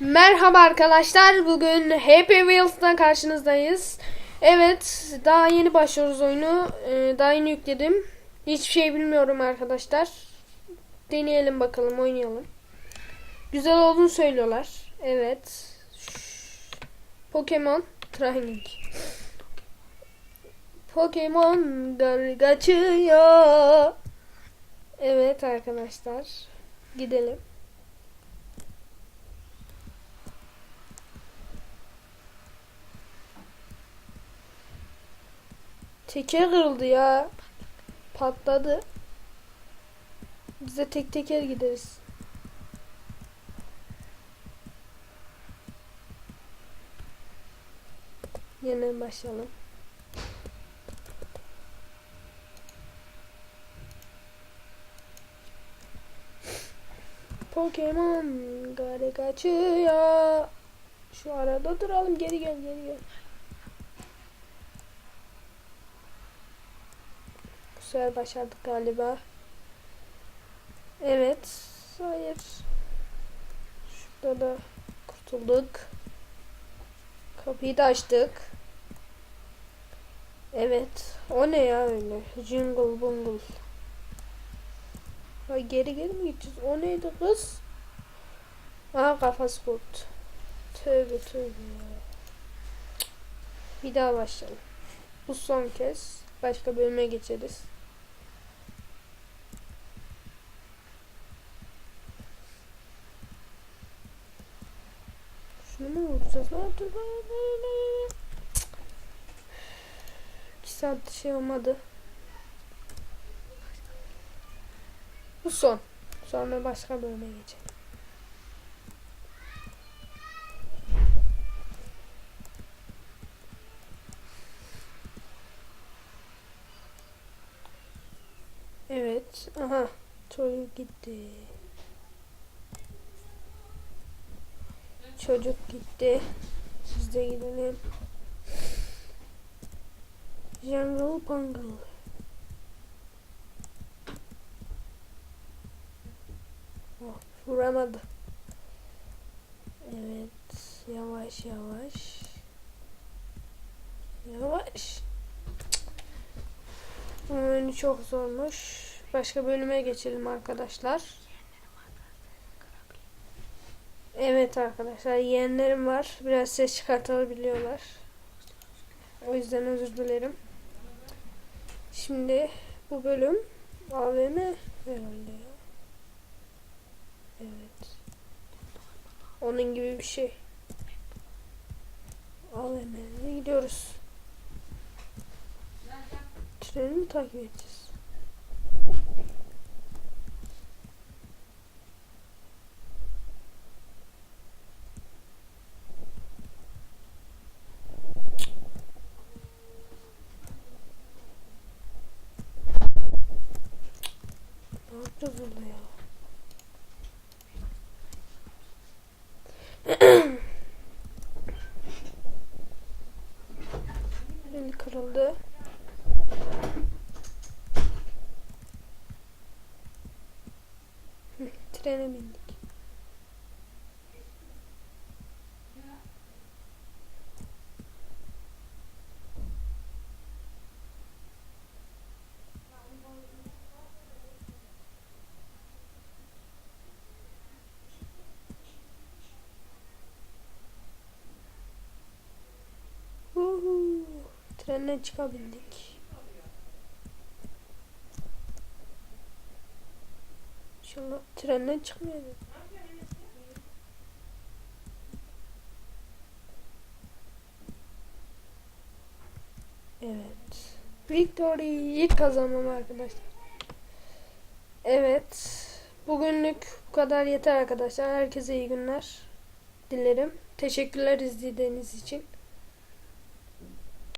Merhaba arkadaşlar. Bugün Happy Wheels'tan karşınızdayız. Evet, daha yeni başlıyoruz oyunu. Ee, daha yeni yükledim. Hiçbir şey bilmiyorum arkadaşlar. Deneyelim bakalım, oynayalım. Güzel olduğunu söylüyorlar. Evet. Pokemon Training. Pokemon gar kaçıyor. Evet arkadaşlar. Gidelim. Teker kırıldı ya. Patladı. Biz de tek teker gideriz. Yeniden başlayalım. Pokemon gari kaçıyor. Şu arada duralım geri gel geri gel. Sefer başardık galiba. Evet. Hayır. Şurada da kurtulduk. Kapıyı da açtık. Evet. O ne ya öyle? Jingle bungle. Ha, geri geri mi gideceğiz? O neydi kız? Aha kafası koptu. Tövbe tövbe ya. Bir daha başlayalım. Bu son kez. Başka bölüme geçeriz. Şunu mu vuracağız? Ne? Cık. İki saat şey olmadı. Bu son. Sonra başka bölüme geçelim. Evet. Aha. Çocuk gitti. Çocuk gitti. Biz de gidelim. Jungle Bungle. Oh, vuramadı. Evet. Yavaş yavaş. Yavaş. Bu çok zormuş. Başka bölüme geçelim arkadaşlar. Evet arkadaşlar yeğenlerim var. Biraz ses çıkartabiliyorlar. O yüzden özür dilerim. Şimdi bu bölüm AVM herhalde ya. Evet. Onun gibi bir şey. AVM'ye gidiyoruz. Treni mi takip edeceğiz? Ya? Eli kırıldı. Trene bindik. Trenden çıkabildik. İnşallah trenden çıkmayalım. Evet. Victory ilk kazanmam arkadaşlar. Evet. Bugünlük bu kadar yeter arkadaşlar. Herkese iyi günler dilerim. Teşekkürler izlediğiniz için.